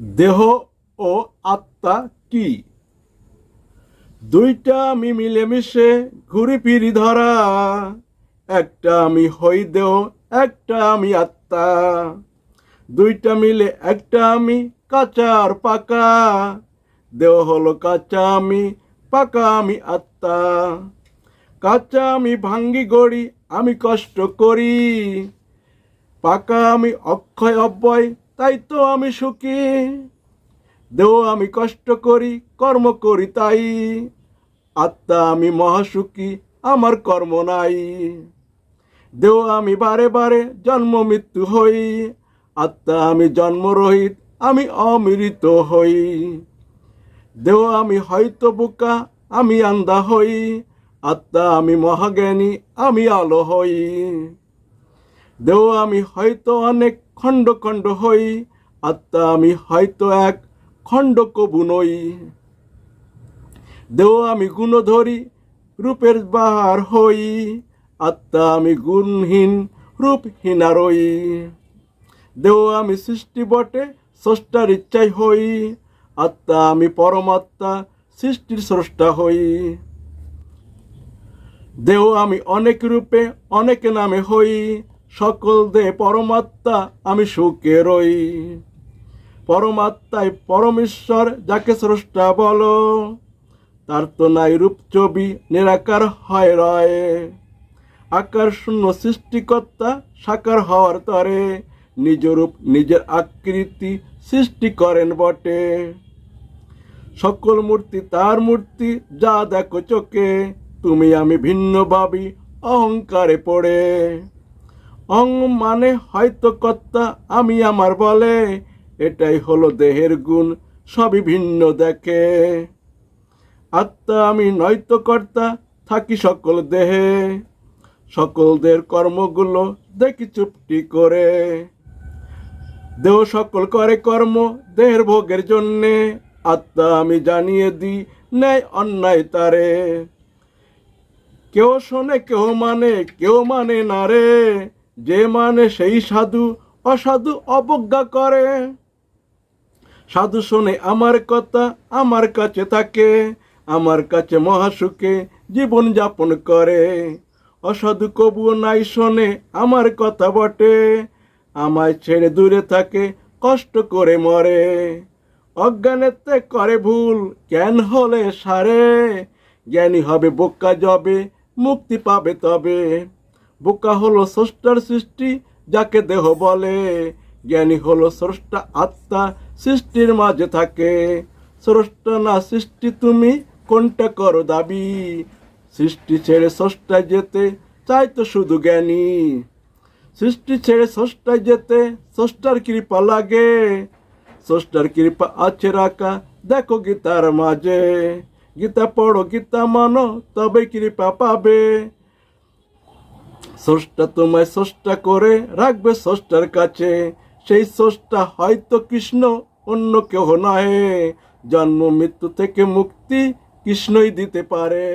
দেহ ও আত্মা কি? দুইটা আমি মিলেমিশে ঘুরি ফিরি ধরা। একটা আমি হই দেহ, একটা আমি আত্মা। দুইটা মিলে একটা আমি কাঁচা আর পাকা। দেহ হলো কাঁচা আমি, পাকা আমি আত্মা। কাঁচা আমি ভাঙ্গি গড়ি, আমি কষ্ট করি। পাকা আমি অক্ষয় অব্যয় তাই তো আমি সুখী। দেহ আমি কষ্ট করি, কর্ম করি তাই। আত্মা আমি মহাসুখী, আমার কর্ম নাই। দেহ আমি বারে বারে জন্ম মৃত্যু হই। আত্মা আমি জন্মরহিত, আমি অমৃত হই। দেহ আমি হয়তো বোকা, আমি আন্দা হই। আত্মা আমি মহাজ্ঞানী, আমি আলো হই। দেহ আমি হয়তো অনেক খণ্ড খণ্ড হই, আত্মা আমি হয়তো এক খণ্ড কবু নই। দেহ আমি গুণ ধরি, রূপের বাহার হই, আত্মা আমি গুণহীন, রূপহীনা রই দেহ আমি সৃষ্টি বটে, স্রষ্টার ইচ্ছাই হই, আত্মা আমি পরমাত্মা, সৃষ্টির স্রষ্টা হই। দেহ আমি অনেক রূপে, অনেক নামে হই সকল দে পরমাত্মা আমি সুখে রই। পরমাত্মায় পরমেশ্বর, যাকে স্রষ্টা বলো, তার তো নাই রূপ ছবি, নিরাকার হয় রয়। আকার শূন্য সৃষ্টিকর্তা, সাকার হওয়ার তরে নিজ রূপ, নিজের আকৃতি সৃষ্টি করেন বটে। সকল মূর্তি তার মূর্তি, যা দেখো চোখে, তুমি আমি ভিন্ন ভাবি, অহংকারে পড়ে। অং মানে হয়তো কর্তা, আমি আমার বলে। এটাই হলো দেহের গুণ, সবই ভিন্ন দেখে। আত্মা আমি নয়তো কর্তা, থাকি সকল দেহে। সকলদের কর্মগুলো দেখি চুপটি করে। দেহ সকল করে কর্ম, দেহের ভোগের জন্যে। আত্মা আমি জানিয়ে দিই, ন্যায় অন্যায় তারে। কেউ শোনে, কেউ মানে কেউ মানে না রে। যে মানে সেই সাধু অসাধু অবজ্ঞা করে। সাধু শোনে, আমার কথা আমার কাছে থাকে, আমার কাছে মহাসুখে জীবন যাপন করে। অসাধু কবুও নাই শোনে, আমার কথা বটে, আমায় ছেড়ে দূরে থাকে, কষ্ট করে মরে। অজ্ঞানেতে করে ভুল, জ্ঞান হলে সারে, জ্ঞানী হবে বোকা যাবে, মুক্তি পাবে তবে। বোকা হলো স্রষ্টার সৃষ্টি, যাকে দেহ বলে। জ্ঞানী হলো স্রষ্টা আত্মা, সৃষ্টির মাঝে থাকে। স্রষ্টা না সৃষ্টি, তুমি কোনটা করো দাবি? সৃষ্টি ছেড়ে স্রষ্টায় যেতে চাই তো শুধু জ্ঞানী। সৃষ্টি ছেড়ে স্রষ্টায় যেতে স্রষ্টার কৃপা লাগে। স্রষ্টার কৃপা আছে রাখা, দেখো গীতার মাঝে। গীতা পড়ো, গীতা মানো তবে কৃপা পাবে। স্রষ্টা তোমায় স্রষ্টা করে রাখবে স্রষ্টার কাছে। সেই স্রষ্টা হয়তো কৃষ্ণ, অন্য কেহ নয় জন্ম, মৃত্যু থেকে মুক্তি কৃষ্ণই দিতে পারে।